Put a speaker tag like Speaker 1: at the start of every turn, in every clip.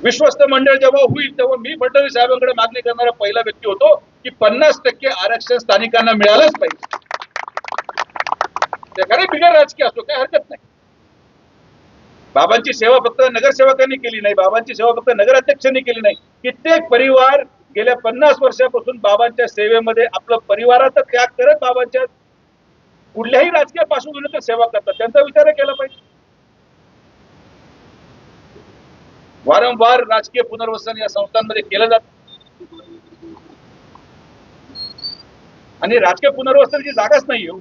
Speaker 1: विश्वस्त मंडळ जेव्हा होईल तेव्हा मी फडणवीस साहेबांकडे मागणी करणारा पहिला व्यक्ती होतो की पन्नास टक्के आरक्षण स्थानिकांना मिळालंच पाहिजे. खरे बिगर राजकीय असतो काही हरकत नाही. बाबांची सेवा फक्त नगरसेवकांनी केली नाही बाबांची सेवा फक्त नगराध्यक्षांनी केली नाही. कित्येक परिवार गेल्या पन्नास वर्षापासून बाबांच्या सेवेमध्ये आपलं परिवाराचा त्याग करत बाबांच्या कुठल्याही राजकीय पार्श्वभूमीवर सेवा करतात. त्यांचा विचार केला पाहिजे. वारंवार राजकीय पुनर्वसन या संस्थांमध्ये केलं जात. आणि राजकीय पुनर्वसनाची जागाच नाही हो.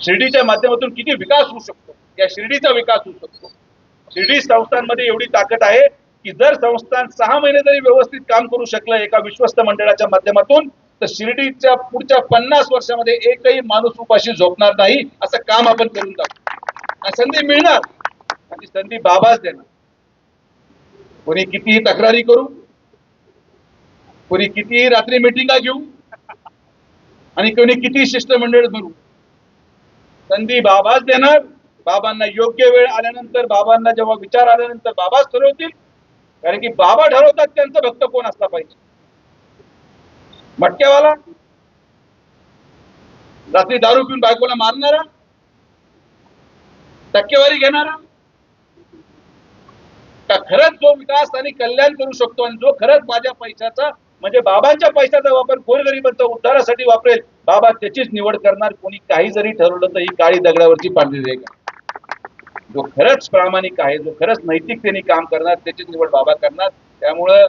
Speaker 1: शिर्डीच्या माध्यमातून किती विकास होऊ शकतो? या शिर्डीचा विकास होऊ शकतो. शिर्डी संस्थांमध्ये एवढी ताकद आहे की जर संस्थान सहा महिने जरी व्यवस्थित काम करू शकलं एका विश्वस्त मंडळाच्या माध्यमातून तर शिर्डीच्या पुढच्या पन्नास वर्षामध्ये एकही माणूस उपाशी झोपणार नाही असं काम आपण करून टाकू संधी मिळणार. म्हणजे आणि संधी बाबाच देणार. कोणी कितीही तक्रारी करू कोणी कितीही रात्री मिटिंगा घेऊ आणि कोणी किती शिष्टमंडळ भरू. संधी बाबाच देणार बाबांना योग्य वेळ आल्यानंतर बाबांना जेव्हा विचार आल्यानंतर बाबाच ठरवतील कारण की बाबा ठरवतात त्यांचं भक्त कोण असला पाहिजे. मटक्यावाला रात्री दारू पिऊन बायकोला मारणारा टक्केवारी घेणारा खरंच जो विकास आणि कल्याण करू शकतो आणि जो खरंच माझ्या पैशाचा म्हणजे बाबांच्या पैशाचा वापर गोरगरिबांच्या उद्धारासाठी वापरेल बाबा त्याचीच निवड करणार. कोणी काही जरी ठरवलं तर ही काळी दगडावरची पांढरी रेखा जो खरंच प्रामाणिक आहे जो खरंच नैतिकतेने काम करणार त्याचीच निवड बाबा करणार. त्यामुळं